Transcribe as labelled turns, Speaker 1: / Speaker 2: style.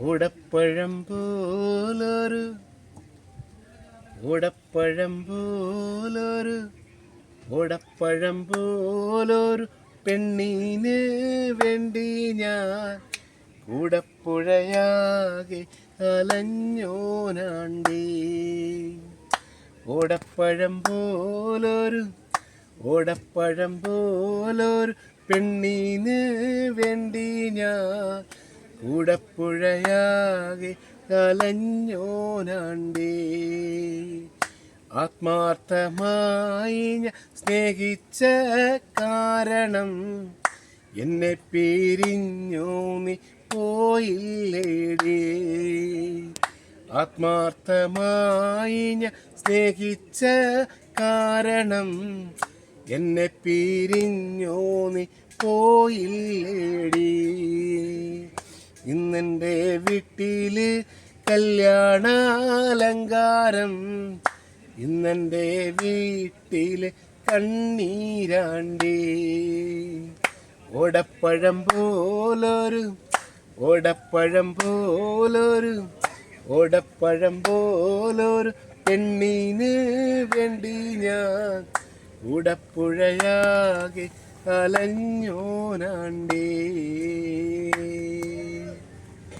Speaker 1: ഓടപ്പഴം പോലൊരു ഓടപ്പഴം പോലൊരു ഓടപ്പഴം പോലൊരു പെണ്ണിന് വേണ്ടി ഞാൻ കൂടപ്പുഴയാകെ അലഞ്ഞോനാണ്ടി. ഓടപ്പഴം പോലൊരു ഓടപ്പഴം പോലൊരു പെണ്ണിന് വേണ്ടി ഞാൻ കൂടപ്പുഴയാകെ കലഞ്ഞോനാണ്ടേ. ആത്മാർത്ഥമായി ഞാൻ സ്നേഹിച്ച കാരണം എന്നെ പിരിഞ്ഞോ നീ പോയില്ലേടേ. ആത്മാർത്ഥമായി ഞാൻ സ്നേഹിച്ച കാരണം എന്നെ പിരിഞ്ഞോ നീ പോയില്ലേടി. ഇന്നെന്റെ വീട്ടിൽ കല്യാണാലങ്കാരം. ഇന്നെന്റെ വീട്ടിൽ കണ്ണീരാണ്ടി. ഓടപ്പഴം പോലൊരു ഓടപ്പഴം പോലൊരു ഓടപ്പഴം പോലൊരു പെണ്ണീന് വേണ്ടി ഞാൻ ഉടപ്പുഴയാകെ അലഞ്ഞോനാണ്ടേ.